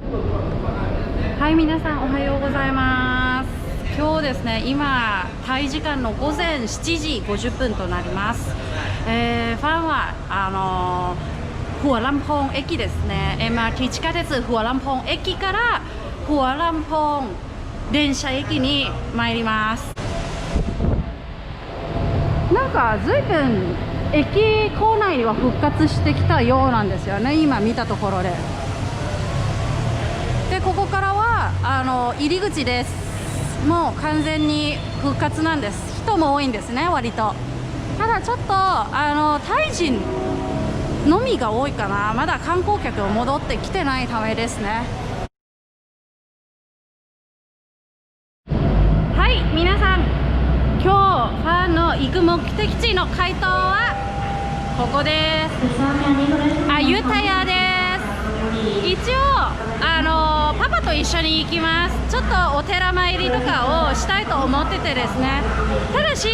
はい皆さんおはようございます。今日ですね今タイ時間の午前7時50分となります、えー、ファンはあのー、フアランポン駅ですね。MRT 地下鉄フアランポン駅からフアランポン電車駅に参ります。なんかずいぶん駅構内は復活してきたようなんですよね今見たところで。ここからはあの入り口です。もう完全に復活なんです。人も多いんですね割と。ただちょっとあのタイ人のみが多いかな。まだ観光客戻ってきてないためですね。はい皆さん。今日ファンの行く目的地の回答はここです。アユタヤです。一応あのパパと一緒に行きます。ちょっとお寺参りとかをしたいと思っててですね。ただし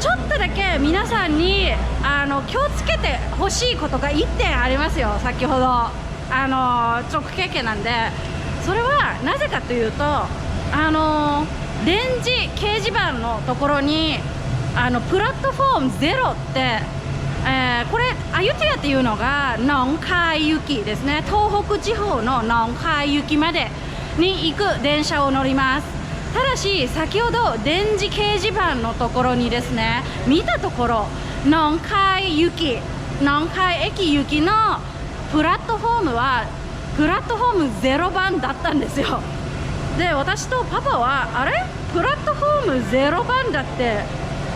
ちょっとだけ皆さんにあの気をつけてほしいことが1点ありますよ。先ほどあの直経験なんで。それはなぜかというとあのレンジ掲示板のところにあのプラットフォームゼロってえーこれアユテヤっていうのがノンカイ行きですね。東北地方のノンカイ行きまでに行く電車を乗ります。ただし先ほど電磁掲示板のところにですね見たところノンカイ行きノンカイ駅行きのプラットフォームはプラットフォーム0番だったんですよ。で私とパパはあれ？プラットフォーム0番だって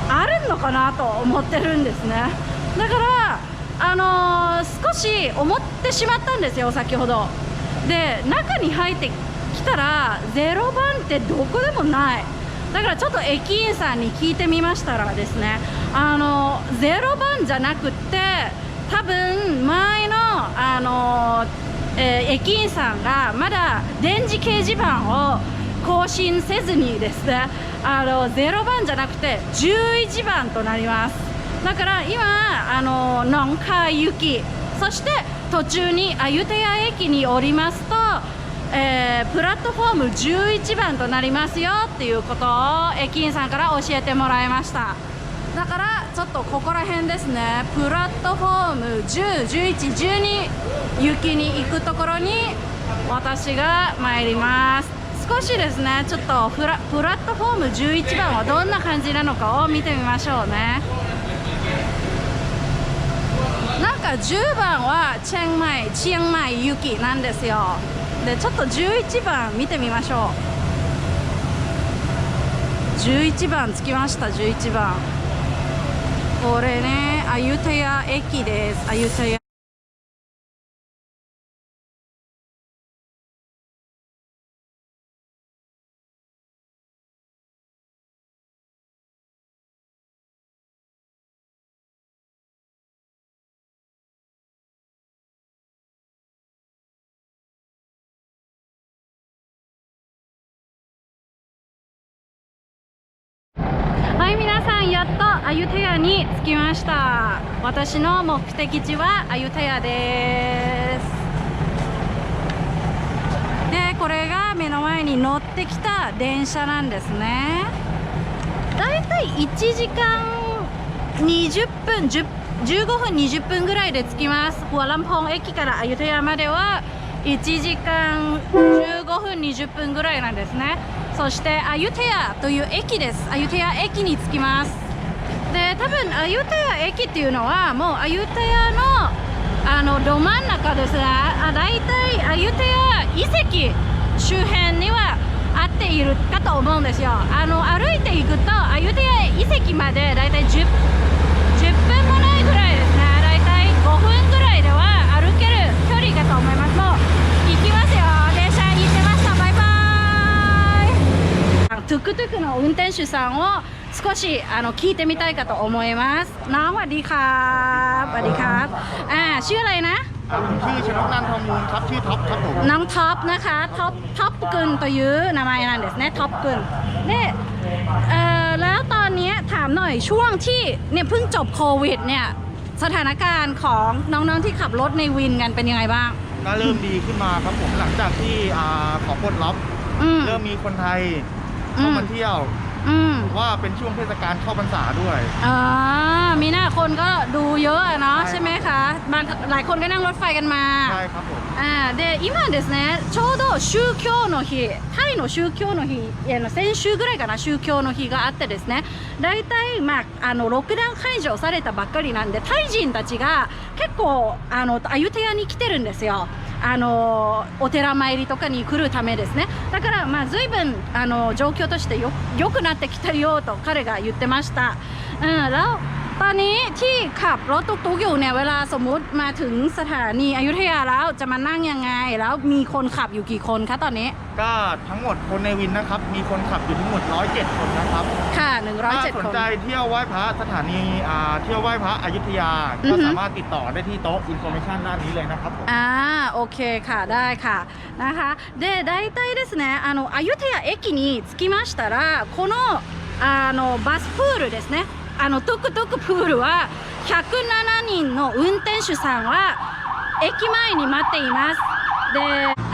あるのかなと思ってるんですね。だからあのー少し思ってしまったんですよ先ほど。で中に入ってきたら0番ってどこでもない。だからちょっと駅員さんに聞いてみましたらですねあの0番じゃなくって多分前のあのえー駅員さんがまだ電磁掲示板を更新せずにですねあの0番じゃなくて11番となります。だから今あのノンカイ行きそして途中にアユテヤ駅に降りますと、えープラットフォーム11番となりますよっていうことを駅員さんから教えてもらいました。だからちょっとここら辺ですね。プラットフォーム10、11、12行きに行くところに私が参ります。少しですねちょっとプラプラットフォーム11番はどんな感じなのかを見てみましょうね。か10番はチェンマイ、チェンマイ雪なんですよ。でちょっと11番見てみましょう。11番着きました11番。これねアユタヤ駅です。アユタヤはい皆さんやっとアユタヤに着きました。私の目的地はアユタヤです。でこれが目の前に乗ってきた電車なんですね。だいたい1時間20分10 15分20分ぐらいで着きます。フアランポン駅からアユタヤまでは1時間15分20分ぐらいなんですね。そしてアユテヤという駅です。アユテヤ駅に着きます。で多分アユテヤ駅っていうのはもうアユテヤのあのど真ん中ですね。あ大体アユテヤ遺跡周辺にはあっているかと思うんですよ。あの歩いていくとアユテヤ遺跡まで大体 10, トゥクトゥクの運転手さんを少しあの聞いてみたいかと思いますน้องสวัสดีครับสวัสดีครับอ่าชื่ออะไรนะ ครับผมชื่อชนกนันทองมูลครับชื่อท็อปครับผมน้องท็อปนะคะท็อปท็อปกุลという名前なんですねท็อปกุลでเอ่อแล้วตอนนี้ถามหน่อยช่วงที่เนี่ยเพิ่งจบโควิดเนี่ยสถานการณ์ของน้องๆที่ขับรถในวินกันเป็นยังไงบ้าง ก็เริ่มดีขึ้นมาครับผมหลังจากที่อ่าขอปลดล็อกเริ่มมีคนไทย เข้ามาเที่ยว อืม ว่าเป็นช่วงเทศกาลเข้าพรรษาด้วย อ่ามีหน้าคนก็ดูเยอะอะเนาะ ใช่ ใช่ไหมคะบางหลายคนก็นั่งรถไฟกันมา ใช่ครับผม あーで今ですねちょうど宗教の日タイの宗教の日あの先週ぐらいかな宗教の日があってですね大体、まあ、あのロックダウン解除されたばっかりなんでタイ人たちが結構あのアユテヤに来てるんですよ あのお寺参りとかに来るためですねだからまあ随分あの状況としてよ良くなってきたよと彼が言ってました。うん ตอนนี้ที่ขับรถตุ๊กๆอยู่เนี่ยเวลาสมมุติมาถึงสถานีอยุธยาแล้วจะมานั่งยังไง แล้วมีคนขับอยู่กี่คนคะตอนนี้ ก็ทั้งหมดคนในวินนะครับ มีคนขับอยู่ทั้งหมด 107 คนนะครับค่ะ107คนถ้าสนใจเที่ยวไหว้พระสถานีอ่าเที่ยวไหว้พระอยุธยาก็สามารถติดต่อได้ที่โต๊ะอินโฟเมชันด้านนี้เลยนะครับผม อ่าโอเคค่ะได้ค่ะนะคะเดได大体ですねあのアユテา駅に着きましたらこのあのバスプールですねあのトゥクトゥクプールは107人の運転手さんは駅前に待っていますで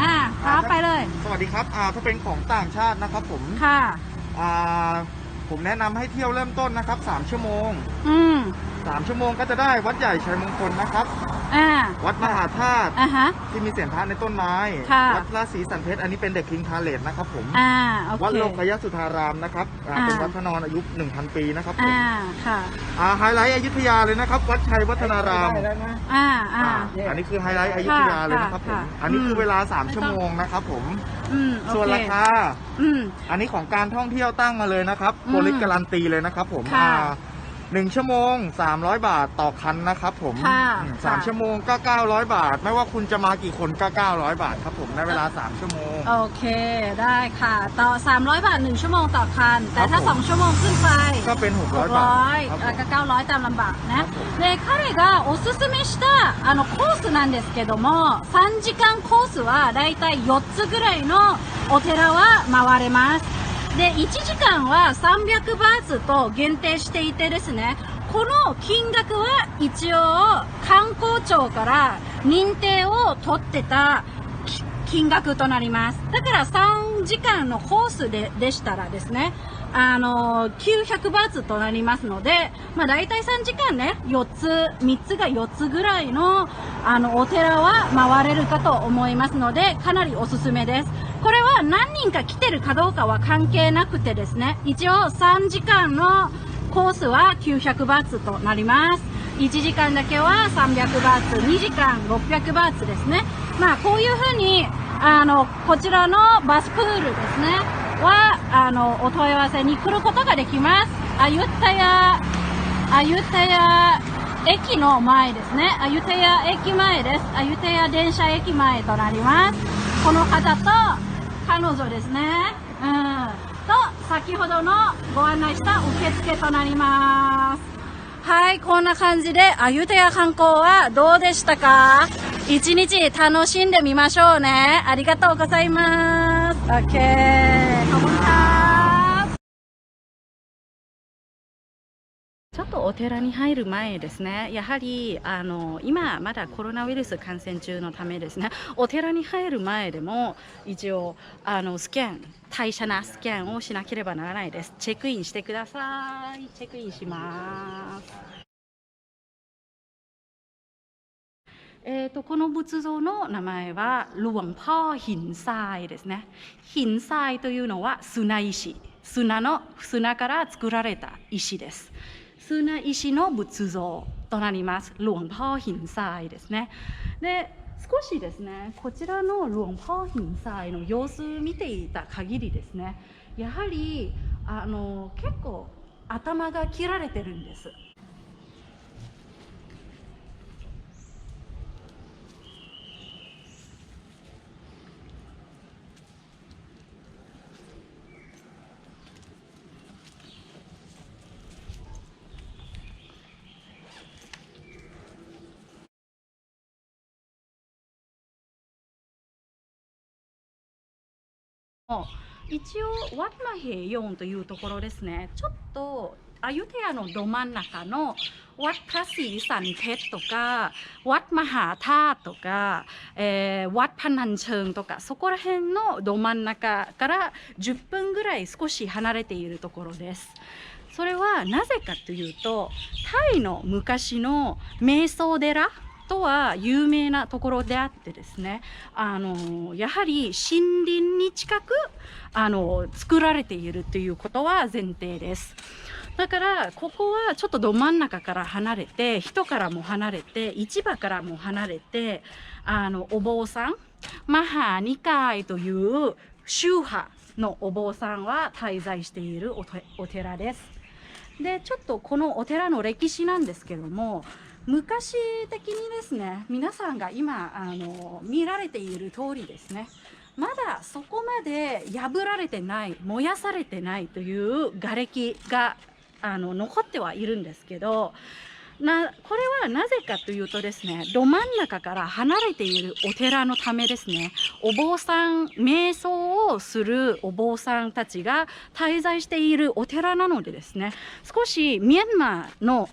อ่าครับไปเลย สวัสดีครับอ่าถ้าเป็นของต่างชาตินะครับผม ค่ะ อ่าผมแนะนำให้เที่ยวเริ่มต้นนะครับ 3 ชั่วโมง อืม 3 ชั่วโมงก็จะได้วัดใหญ่ชัยมงคลนะครับ อ่า วัดมหาธาตุอ่าฮะ ที่มีเสียงพระในต้นไม้ ค่ะ วัดราชสีสันเพชรอันนี้เป็นเด็กคิงพาเลตนะครับผมอ่าโอวัดเค โลกยสุธารามนะครับอ่าอ่า เป็นวัดพระนอนอายุ 1,000 ปีนะครับผมอ่าค่ะ อ่าไฮไลท์อยุธยาเลยนะครับ วัดชัยวัฒนารามอ่าอ่า อ่าอันนี้คือไฮไลท์อยุธยาเลยนะครับผมค่ะค่ะอันนี้คือมเวลา3ชั่วโมงนะครับผม อืมโอส่วนเคราคา อืม อันนี้ของการท่องเที่ยวตั้งมาเลยนะครับอืมโพลิสการันตีเลยนะครับผมค่ะ อ่า หนึ่งชั่วโมง 300 บาทต่อคันนะครับผม ค่ะ อืมสาม ค่ะ ชั่วโมงก็ 900 บาท ไม่ว่าคุณจะมากี่คนก็ 900 บาทครับผมในเวลา 3 ชั่วโมง โอเคได้ค่ะ ต่อ 300 บาท 1 ชั่วโมงต่อคัน แต่ถ้า ครับผม 2 ชั่วโมงขึ้นไป ก็เป็น 600 บาทครับ 600 ผม แล้วก็900 ตามลำบาก ครั นะ บผม で彼がおすすめしたあのコースなんですけども3時間コースはだいたい4つぐらいのお寺は回れます で1時間は300バーツと限定していてですねこの金額は一応観光庁から認定を取ってた金額となります。だから3時間のコースででしたらですねあの900バーツとなりますので、まあ、大体3時間ね4つ3つが4つぐらいのあのお寺は回れるかと思いますのでかなりおすすめです。これは何人か来てるかどうかは関係なくてですね一応3時間のコースは900バーツとなります。1時間だけは300バーツ2時間600バーツですね。まあこういうふうにあのこちらのバスプールですねはあのお問い合わせに来ることができます。アユタヤアユタヤ駅の前ですね。アユタヤ駅前です。アユタヤ電車駅前となります。この方と彼女ですねうんと先ほどのご案内した受付となりますはい、こんな感じで、アユテヤ観光はどうでしたか？一日楽しんでみましょうね。ありがとうございます。OK。お寺に入る前ですね。やはりあの今まだコロナウイルス感染中のためですね。お寺に入る前でも一応あのスキャン代謝なスキャンをしなければならないです。チェックインしてください。チェックインします。えーと、この仏像の名前はルワンパーヒンサイですね。ヒンサイというのは砂石。砂の砂から作られた石です。砂石の仏像となります。หลวงพ่อหินทรายですね。で少しですねこちらのหลวงพ่อหินทรายの様子見ていた限りですねやはりあの結構頭が切られてるんです。 一応ワッマヘヨンというところですねちょっと อยุธยาのど真ん中のวัดพระศรีสันเพชรとかวัดมหาธาตุとか、えー、วัดพนัญเชิงとかそこら辺のど真ん中から10分ぐらい少し離れているところです。それはなぜかというとタイの昔の瞑想寺 とは有名なところであってですねあのやはり森林に近くあの作られているということは前提です。だからここはちょっとど真ん中から離れて人からも離れて市場からも離れてあのお坊さんマハニカイという宗派のお坊さんは滞在しているおお寺です。でちょっとこのお寺の歴史なんですけども昔的にですね皆さんが今あの見られている通りですね。まだそこまで破られてない燃やされてないという瓦礫があの残ってはいるんですけどなこれはなぜかというとですねど真ん中から離れているお寺のためですね。お坊さん瞑想をするお坊さんたちが滞在しているお寺なのでですね少しミャンマーの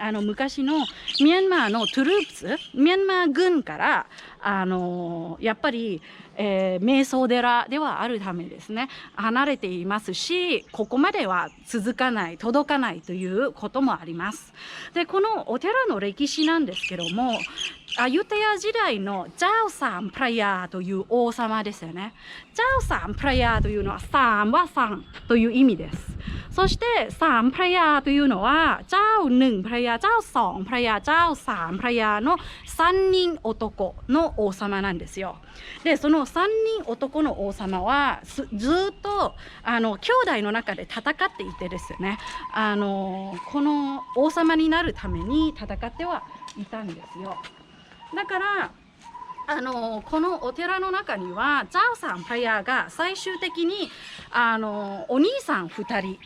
あの昔のミャンマーのトゥループスミャンマー軍からあのやっぱり、えー瞑想寺ではあるためですね。離れていますしここまでは続かない届かないということもあります。でこのお寺の歴史なんですけどもアユテヤ時代のジャオサンプライヤーという王様ですよね。ジャオサンプラヤーというのはサンはサンという意味ですそしてสามพระยาというのはเจ้าหนึ่งพระยาเจ้าสองพระยาเจ้าสามพระยาの三人男の王様なんですよ。でその三人男の王様はすずっとあの兄弟の中で戦っていてですよねあのこの王様になるために戦ってはいたんですよ。だから あのこのお寺の中にはジャオさんパヤーが最終的にあのお兄さん2人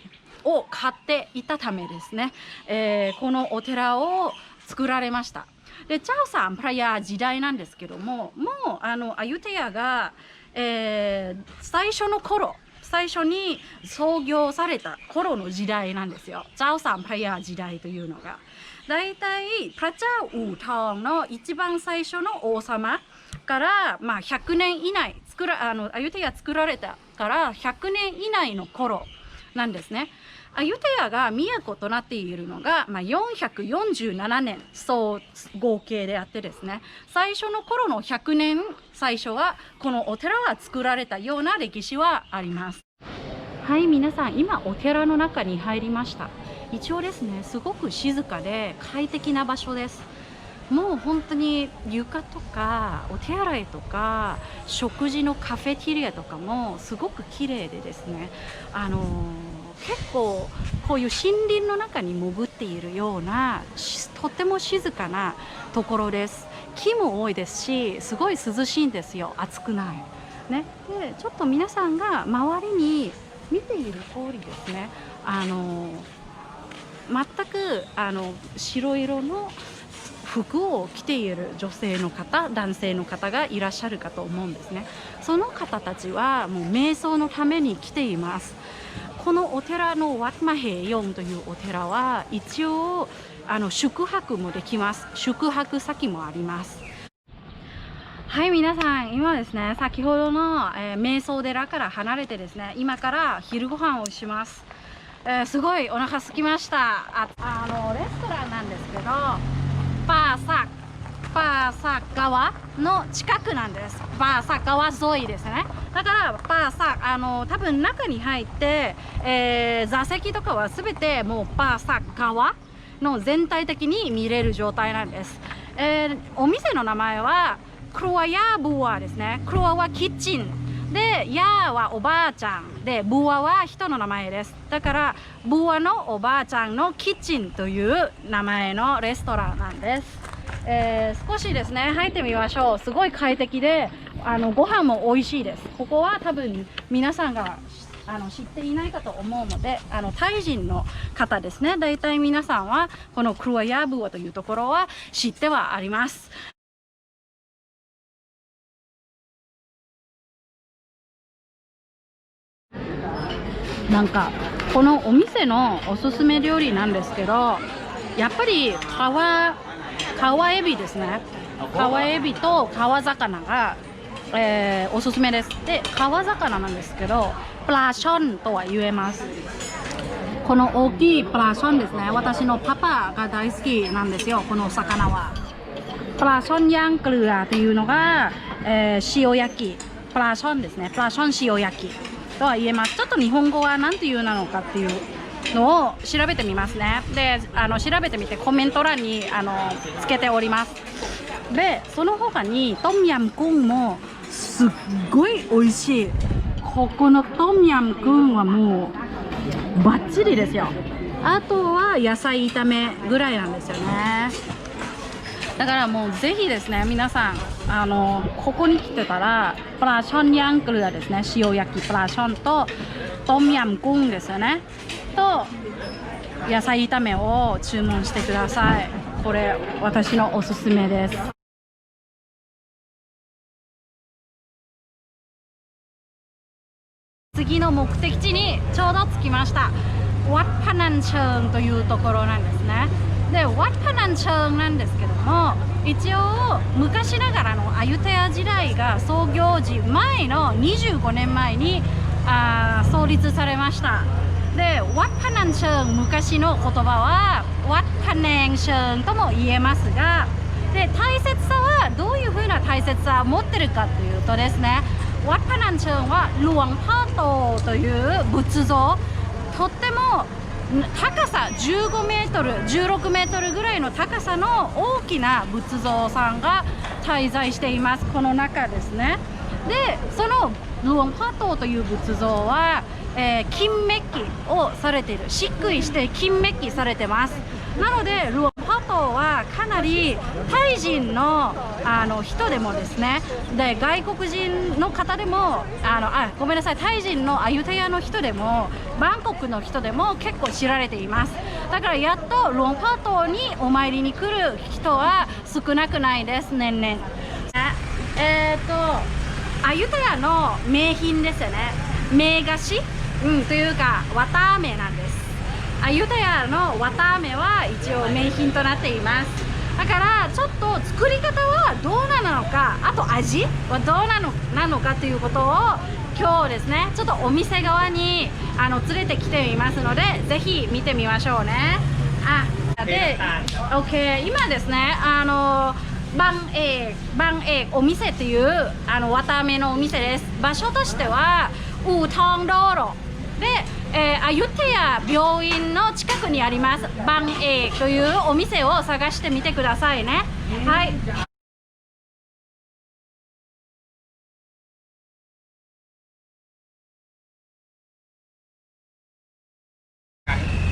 を買っていたためですね、えーこのお寺を作られました。でチャオさんプラヤー時代なんですけどももうあのアユテヤが、えー最初の頃最初に創業された頃の時代なんですよ。チャオさんプラヤー時代というのが。大体プラチャウタウンの一番最初の王様から、まあ、100年以内作らあのアユテヤ作られたから100年以内の頃なんですね。アユテヤが都となっているのが、まあ、447年総合計であってですね。最初の頃の100年最初はこのお寺は作られたような歴史はあります。はい皆さん今お寺の中に入りました。一応ですねすごく静かで快適な場所です。もう本当に床とかお手洗いとか食事のカフェティリアとかもすごく綺麗でですね。あのー結構こういう森林の中に潜っているようなとても静かなところです。木も多いですしすごい涼しいんですよ。暑くない。ね。でちょっと皆さんが周りに見ている通りですね。あの全くあの白色の服を着ている女性の方男性の方がいらっしゃるかと思うんですね。その方たちはもう瞑想のために来ています。このお寺のワッマヘイヨンというお寺は一応あの宿泊もできます。宿泊先もあります。はい皆さん今ですね先ほどの、えー瞑想寺から離れてですね今から昼ご飯をします、えーすごいお腹空きました。ああのレストランなんですけどパーサパーサ川の近くなんです。パーサッ川沿いですね。だからパーサッあの多分中に入って、えー座席とかは全てもうパーサッ川の全体的に見れる状態なんです、えーお店の名前はクロアヤーブワですね。クロアはキッチン。でヤーはおばあちゃんでブワは人の名前です。だからブワのおばあちゃんのキッチンという名前のレストランなんです、えー少しですね入ってみましょう。すごい快適であのご飯も美味しいです。ここは多分皆さんがあの知っていないかと思うのであのタイ人の方ですね。大体皆さんはこのクロアヤーブワというところは知ってはあります。なんかこのお店のおすすめ料理なんですけどやっぱり川川エビですね。川エビと川魚が、えーおすすめです。で川魚なんですけどプラションとは言えます。この大きいプラションですね。私のパパが大好きなんですよこのお魚は。プラションヤンクルアっていうのが、えー塩焼き。プラションですね。プラション塩焼きとは言えます。ちょっと日本語は何て言うなのかっていうのを調べてみますね。であの調べてみてコメント欄にあのつけております。でその他にトムヤムクンもすっごい美味しい。ここのトムヤムクンはもうバッチリですよ。あとは野菜炒めぐらいなんですよね。だからもうぜひですね皆さんあのここに来てたらプラションヤンクルダですね塩焼きプラションとトムヤムクンですよね。と野菜炒めを注文してください。これ私のおすすめです。次の目的地にちょうど着きました。ワッパナンチェンというところなんですね。でワッパナンチャンなんですけども一応昔ながらのアユテア時代が創業時前の25年前にあ創立されました。でワッパナンチャン昔の言葉はワッパネンチャンとも言えますがで大切さはどういうふうな大切さを持ってるかというとですねワッパナンチャンはルワンハートという仏像とっても高さ15メートル16メートルぐらいの高さの大きな仏像さんが滞在しています。この中ですね。でそのルオンパトーという仏像は、えー、金メッキをされている。漆喰して金メッキされてます。なのでルオンはかなりタイ人のあの人でもですねで外国人の方でもあのあごめんなさいタイ人のアユタヤの人でもバンコクの人でも結構知られています。だからやっとルオンパートにお参りに来る人は少なくないです年々。えー、っとアユタヤの名品ですよね。名菓子、うん、というか綿あめなんです。アユタヤの綿あめは一応名品となっています。だからちょっと作り方はどうなのかあと味はどうなのなのかということを今日ですねちょっとお店側にあの連れてきていますのでぜひ見てみましょうね。あで OK 今ですねあのバンエーバンエーお店っていうあの綿あめのお店です。場所としてはウートン道路で、えー、アユテヤ病院の近くにあります。バンエというお店を探してみてくださいね、はい。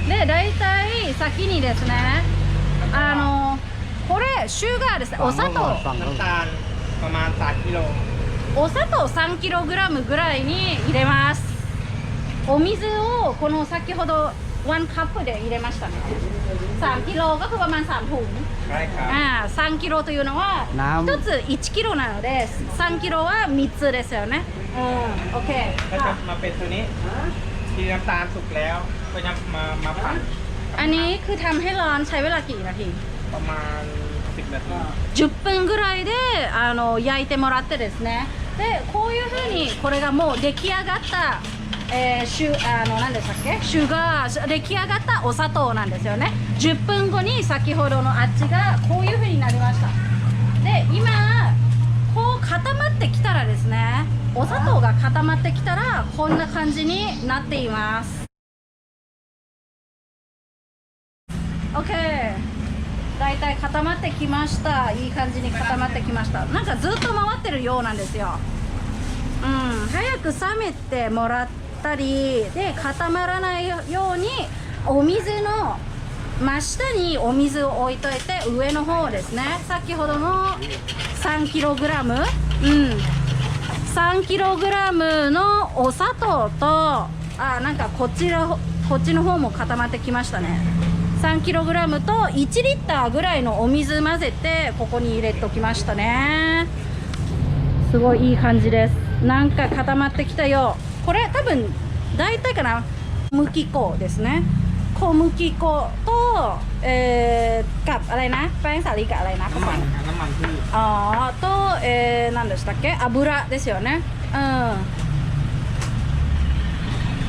で大体先にですねあのこれシュガーですね。お砂糖。お砂糖3キログラムぐらいに入れます。お水をこの先ほど1カップで入れましたね3キロก็คือประมาณ3ถุง ใช่ครับ あー3キロというのはน้ำ1つ1キロなので3キロは3つですよねうん OK ก็จะมาเป็นตัวนี้ที่น้ำตาลสุกแล้วก็จะมามาปั่น อันนี้คือทำให้ร้อนใช้เวลากี่นาที ประมาณ 10 นาที 10分ぐらいであの焼いてもらってですねでこういうふうにこれがもう出来上がった、 えー、シュあの何でしたっけ？シュガー出来上がったお砂糖なんですよね。10分後に先ほどのあっちがこういうふうになりました。で今こう固まってきたらですねお砂糖が固まってきたらこんな感じになっています。OK だいたい固まってきました。いい感じに固まってきました。なんかずっと回ってるようなんですよ。うん。早く冷めてもらってたりで固まらないようにお水の真下にお水を置いといて上の方ですね。先ほどの 3kg うん。3kg のお砂糖とあなんかこちらこっちの方も固まってきましたね。3kg と1リッターぐらいのお水混ぜてここに入れときましたね。すごいいい感じです。なんか固まってきたよ。これ多分大体かな 小麦粉ですね小麦粉と、えー、กับอะไรนะแป้งสาลีกับอะไรนะ น้ำมันครับน้ำมันพืช อ๋อと、えー、何でしたっけ油ですよねうん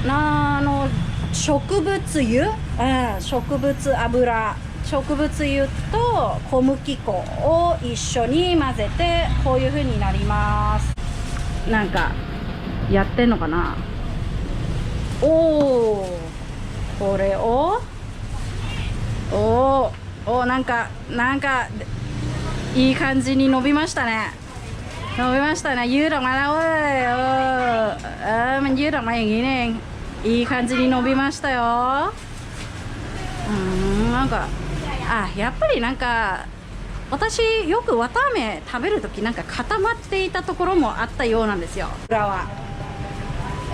なあの植物油、うん、植物油植物油と小麦粉を一緒に混ぜてこういう風になりますなんか やってんのかな？おおこれを？おおおなんかなんかいい感じに伸びましたね。伸びましたね。ユーロออกมาแล้วเว้ยเออいい感じに伸びましたよ。うんなんかあやっぱりなんか私よくわたあめ食べる時なんか固まっていたところもあったようなんですよ。裏は。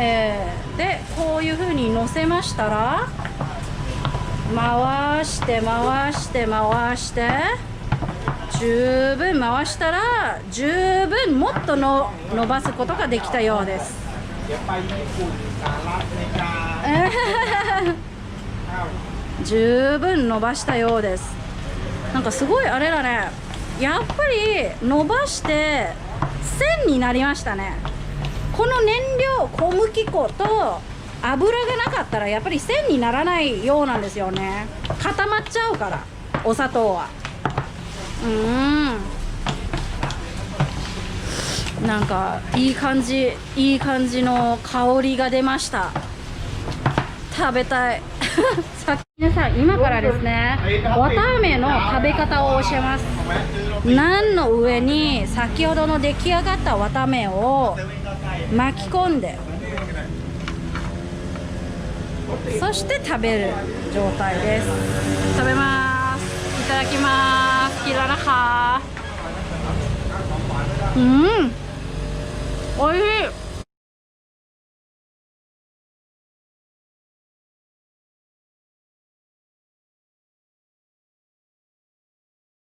えー、でこういうふうにのせましたら回して回して回して十分回したら十分もっとの伸ばすことができたようです。十分伸ばしたようです。なんかすごいあれだね。やっぱり伸ばして線になりましたね。この燃料小麦粉と油がなかったらやっぱり線にならないようなんですよね。固まっちゃうからお砂糖は。うーん。なんかいい感じいい感じの香りが出ました。食べたい。さ 皆さん今からですねわたあめの食べ方を教えます。ナンの上に先ほどの出来上がったわたあめを巻き込んで。そして食べる状態です。食べます。いただきます。キララハうん。おいしい。